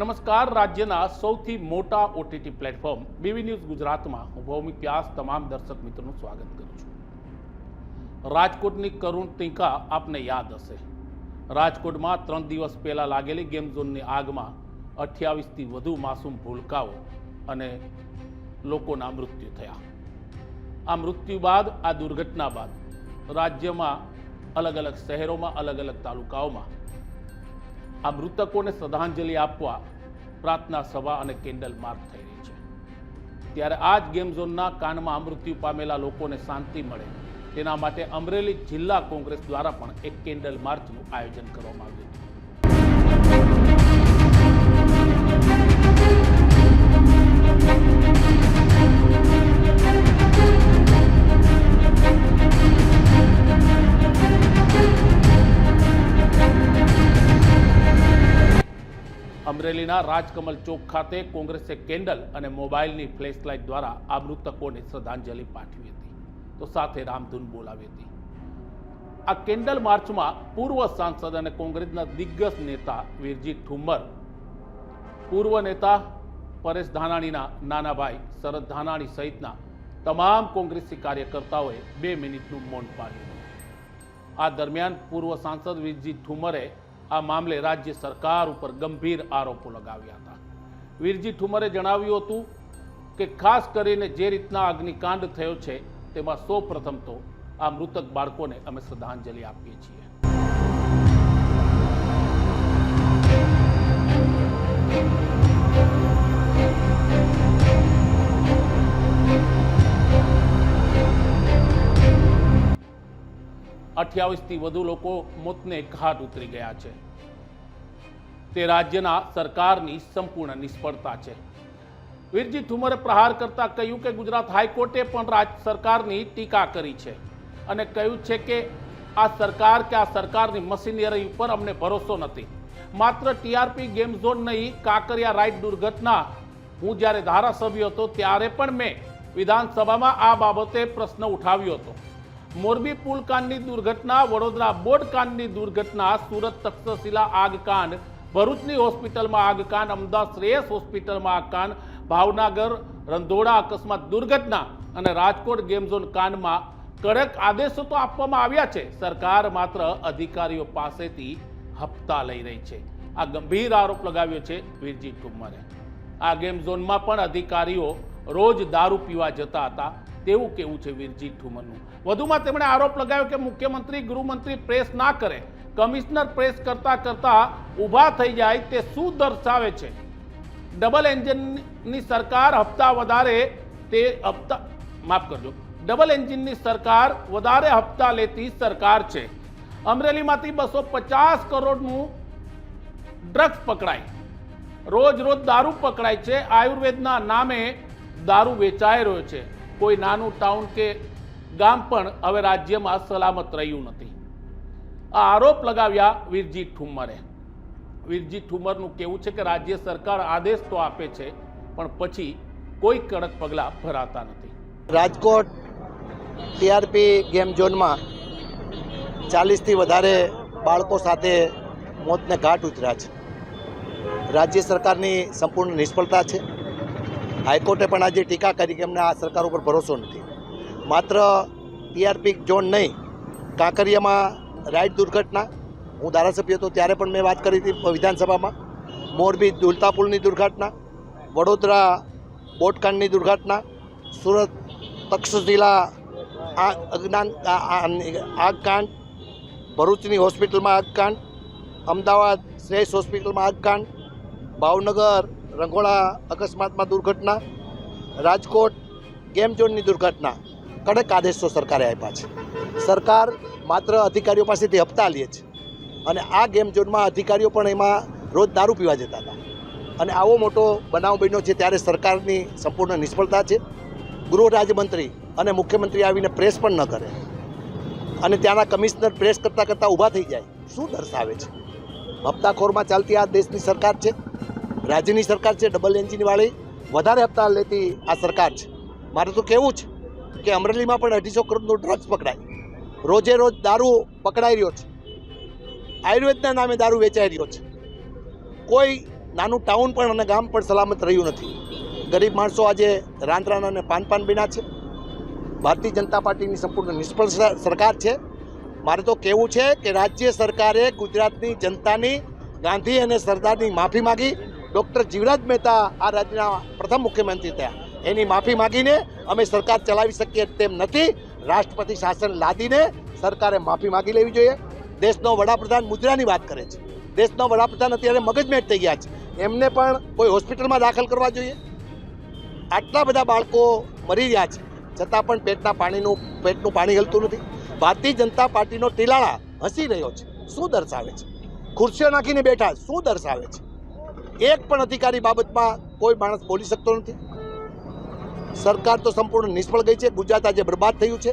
નમસ્કાર, રાજ્યના સૌથી મોટા ઓટીટી પ્લેટફોર્મ બીવી ન્યૂઝ ગુજરાતમાં હું ભૌમિક વ્યાસ, તમામ દર્શક મિત્રોનું સ્વાગત કરું છું. રાજકોટની કરુણ ટીકા આપને યાદ હશે. રાજકોટમાં ત્રણ દિવસ પહેલા લાગેલી ગેમ ઝોનની આગમાં અઠ્યાવીસથી વધુ માસૂમ ભૂલકાઓ અને લોકોના મૃત્યુ થયા. આ મૃત્યુ બાદ, આ દુર્ઘટના બાદ રાજ્યમાં અલગ અલગ શહેરોમાં, અલગ અલગ તાલુકાઓમાં આ મૃતકોને શ્રદ્ધાંજલિ આપવા પ્રાર્થના સભા અને કેન્ડલ માર્ચ થઈ રહી છે. ત્યારે આ જ ગેમ ઝોનના કાનમાં મૃત્યુ પામેલા લોકોને શાંતિ મળે. તેના માટે અમરેલી જિલ્લા કોંગ્રેસ દ્વારા પણ એક કેન્ડલ માર્ચનું આયોજન કરવામાં આવ્યું હતું. અમરેલીના રાજકમલ ચોક ખાતે કોંગ્રેસે કેન્ડલ અને મોબાઈલની ફ્લેશલાઇટ દ્વારા આ મૃતકોને શ્રદ્ધાંજલિ પાઠવી હતી. તો સાથે રામધૂન બોલાવી હતી. આ કેન્ડલ માર્ચમાં પૂર્વ સાંસદ અને કોંગ્રેસના દિગ્ગજ નેતા વીરજી ઠુમ્મર, પૂર્વ નેતા પરેશ ધાનાણીના નાના ભાઈ શરદ ધાનાણી સહિતના તમામ કોંગ્રેસી કાર્યકર્તાઓએ બે મિનિટનું મૌન પાડ્યું આ દરમિયાન પૂર્વ સાંસદ વીરજી ઠુમરે આ મામલે રાજ્ય સરકાર ઉપર ગંભીર આરોપો લગાવ્યા હતા. વીરજી ઠુમરે જણાવ્યું હતું કે ખાસ કરીને જે રીતના અગ્નિકાંડ થયો છે, તેમાં સૌ પ્રથમ તો આ મૃતક બાળકોને અમે શ્રદ્ધાંજલિ આપીએ છીએ. અઠ્યાવીસથી વધુ લોકો મોતને ઘાટ ઉતરી ગયા છે. તે રાજ્યના સરકારની સંપૂર્ણ નિષ્ફળતા છે. વીરજી ઠુમરે પ્રહાર કરતા કહ્યું કે ગુજરાત હાઈકોર્ટે પણ રાજ્ય સરકારની ટીકા કરી છે અને કહ્યું છે કે આ સરકાર કે આ સરકારની મશીનરી ઉપર અમને ભરોસો નથી. માત્ર ટીઆરપી ગેમ ઝોન નહીં, કાંકરિયા રાઈટ દુર્ઘટના, હું જ્યારે ધારાસભ્ય હતો ત્યારે પણ મેં વિધાનસભામાં આ બાબતે પ્રશ્ન ઉઠાવ્યો હતો. મોરબી પુલ કાંડની દુર્ઘટના, વડોદરા બોર્ડ કાંડની દુર્ઘટના, સુરત તક્ષશિલા આગકાંડ ભરૂચની હોસ્પિટલમાં આગકાંડ અમદાવાદ શ્રેયસ હોસ્પિટલમાં આગકાંડ ભાવનગર, રંધોડા અકસ્માત, દુર્ઘટના અને રાજકોટ ગેમ ઝોન કડક આદેશો તો આપવામાં આવ્યા છે. સરકાર માત્ર અધિકારીઓ પાસેથી હપ્તા લઈ રહી છે. આ ગંભીર આરોપ લગાવ્યો છે વીરજી ઠુમ્મરે. આ ગેમ ઝોનમાં પણ અધિકારીઓ રોજ દારૂ પીવા જતા હતા. તેવું કેવું છે વીરજી ઠુમરનું વધુમાં તેમણે આરોપ લગાવ્યો કે મુખ્યમંત્રી, ગૃહમંત્રી પ્રેસ ના કરે. કમિશનર પ્રેસ કરતા કરતા ઊભા થઈ જાય તે શું દર્શાવે છે? ડબલ એન્જિનની સરકાર હપ્તા વધારે તે હપ્તા, માફ કરજો. ડબલ એન્જિનની સરકાર વધારે હપ્તા લેતી સરકાર છે. અમરેલીમાંથી બસો પચાસ કરોડનું ડ્રગ્સ પકડાય. રોજ રોજ દારૂ પકડાય છે. આયુર્વેદના નામે દારૂ વેચાઈ રહ્યો છે. કોઈ નાનું ટાઉન કે ગામ પણ હવે રાજ્યમાં સલામત રહ્યું નથી. આ આરોપ લગાવ્યા વીરજી ઠુમ્મરે વીરજી ઠુમ્મરનું કહેવું છે કે રાજ્ય સરકાર આદેશ તો આપે છે, પણ પછી કોઈ કડક પગલાં ભરાતા નથી. રાજકોટ ટીઆરપી ગેમ ઝોનમાં ચાલીસથી વધારે બાળકો સાથે મોતને ઘાટ ઉતર્યા છે. રાજ્ય સરકારની સંપૂર્ણ નિષ્ફળતા છે. હાઈકોર્ટે પણ આજે ટીકા કરી કે એમને આ સરકાર ઉપર ભરોસો નથી. માત્ર ટીઆરપી ઝોન નહીં, કાંકરિયામાં રાઈડ દુર્ઘટના. હું ધારાસભ્ય હતો ત્યારે પણ મેં વાત કરી હતી વિધાનસભામાં. મોરબી દુલતા પુલની દુર્ઘટના, વડોદરા બોટકાંડની દુર્ઘટના, સુરત તક્ષશિલા અજ્ઞાન આગકાંડ, ભરૂચની હોસ્પિટલમાં આગકાંડ, અમદાવાદ શ્રેષ્ઠ હોસ્પિટલમાં આગકાંડ, ભાવનગર રંગોળા અકસ્માતમાં દુર્ઘટના, રાજકોટ ગેમ ઝોનની દુર્ઘટના. કડક આદેશો સરકારે આપ્યા છે. સરકાર માત્ર અધિકારીઓ પાસેથી હપ્તા લે છે. અને આ ગેમ ઝોનમાં અધિકારીઓ પણ એમાં રોજ દારૂ પીવા જતા હતા. અને આવો મોટો બનાવ બન્યો છે ત્યારે સરકારની સંપૂર્ણ નિષ્ફળતા છે. ગૃહ રાજ્યમંત્રી અને મુખ્યમંત્રી આવીને પ્રેસ પણ ન કરે. અને ત્યાંના કમિશનર પ્રેસ કરતાં કરતાં ઊભા થઈ જાય. શું દર્શાવે છે? હપ્તાખોરમાં ચાલતી આ દેશની સરકાર છે. રાજ્યની સરકાર છે, ડબલ એન્જિનવાળી વધારે હપ્તા લેતી આ સરકાર છે. મારે તો કહેવું છે કે અમરેલીમાં પણ અઢીસો કરોડનું ડ્રગ્સ પકડાય. રોજે રોજ દારૂ પકડાઈ રહ્યો છે. આયુર્વેદના નામે દારૂ વેચાઈ રહ્યો છે. કોઈ નાનું ટાઉન પણ અને ગામ પણ સલામત રહ્યું નથી. ગરીબ માણસો આજે રાંતરાન અને પાનપાન પાન બીના છે. ભારતીય જનતા પાર્ટીની સંપૂર્ણ નિષ્ફળ સરકાર છે. મારે તો કહેવું છે કે રાજ્ય સરકારે ગુજરાતની જનતાની ગાંધી અને સરદારની માફી માગી. ડૉક્ટર જીવરાજ મહેતા આ રાજ્યના પ્રથમ મુખ્યમંત્રી થયા. એની માફી માગીને અમે સરકાર ચલાવી શકીએ તેમ નથી. રાષ્ટ્રપતિ શાસન લાદીને સરકારે માફી માગી લેવી જોઈએ. દેશનો વડાપ્રધાન મુદ્રાની વાત કરે છે. દેશનો વડાપ્રધાન અત્યારે મગજમેટ થઈ ગયા છે. એમને પણ કોઈ હોસ્પિટલમાં દાખલ કરવા જોઈએ? આટલા બધા બાળકો મરી રહ્યા છે. છતાં પણ પેટના પાણીનું, પેટનું પાણી હલતું નથી. ભારતીય જનતા પાર્ટીનો ટીલાળા હસી રહ્યો છે. શું દર્શાવે છે? ખુરશીઓ નાખીને બેઠા શું દર્શાવે છે? એક પણ અધિકારી બાબતમાં કોઈ માણસ બોલી શકતો નથી. સરકાર તો સંપૂર્ણ નિષ્ફળ ગઈ છે. ગુજરાત આજે બરબાદ થયું છે.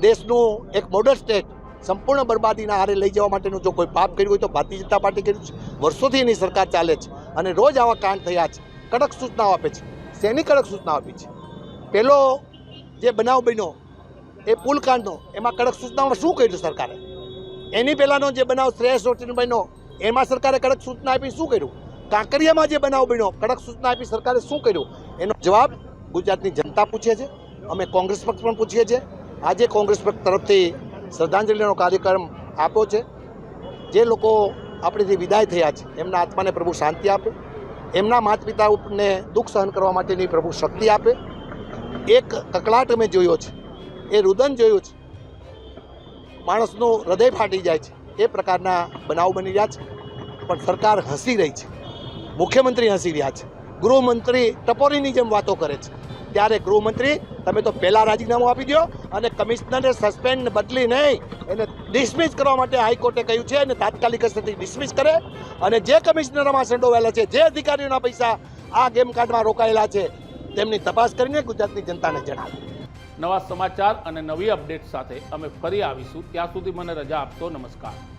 દેશનું એક મોડલ સ્ટેટ સંપૂર્ણ બરબાદીના હારે લઈ જવા માટેનું જો કોઈ પાપ કર્યું હોય તો ભારતીય જનતા પાર્ટી કર્યું છે. વર્ષોથી એની સરકાર ચાલે છે અને રોજ આવા કાંડ થયા છે. કડક સૂચનાઓ આપે છે. શેની કડક સૂચનાઓ આપી છે? પેલો જે બનાવ બન્યો, એ પુલ કાંડનો એમાં કડક સૂચનાઓમાં શું કર્યું સરકારે? એની પહેલાંનો જે બનાવ શ્રેયસ રોટીનો બન્યો, એમાં સરકારે કડક સૂચના આપી શું કર્યું? કાંકરિયામાં જે બનાવ બન્યો, કડક સૂચના આપી સરકારે શું કર્યું? એનો જવાબ ગુજરાતની જનતા પૂછે છે. અમે કોંગ્રેસ પક્ષ પણ પૂછીએ છીએ. આજે કોંગ્રેસ પક્ષ તરફથી શ્રદ્ધાંજલિનો કાર્યક્રમ આપ્યો છે. જે લોકો આપણેથી વિદાય થયા છે, એમના આત્માને પ્રભુ શાંતિ આપે. એમના માતા ઉપને દુઃખ સહન કરવા માટેની પ્રભુ શક્તિ આપે. એક કકળાટ અમે જોયો છે. એ રુદન જોયું છે. માણસનું હૃદય ફાટી જાય છે. એ પ્રકારના બનાવ બની રહ્યા છે. પણ સરકાર હસી રહી છે. મુખ્યમંત્રી હસી રહ્યા છે. ગૃહમંત્રી ટપોરીની જેમ વાતો કરે છે. ત્યારે ગૃહમંત્રી, તમે તો પહેલાં રાજીનામું આપી દો અને કમિશનરને સસ્પેન્ડ બદલી નહીં, એને ડિસમિસ કરવા માટે હાઈકોર્ટે કહ્યું છે અને તાત્કાલિક અસરથી ડિસમિસ કરે. અને જે કમિશનરોમાં સંડોવાયેલા છે, જે અધિકારીઓના પૈસા આ ગેમ કાર્ડમાં રોકાયેલા છે, તેમની તપાસ કરીને ગુજરાતની જનતાને જણાવે. નવા સમાચાર અને નવી અપડેટ સાથે અમે ફરી આવીશું. ત્યાં સુધી મને રજા આપશો. નમસ્કાર.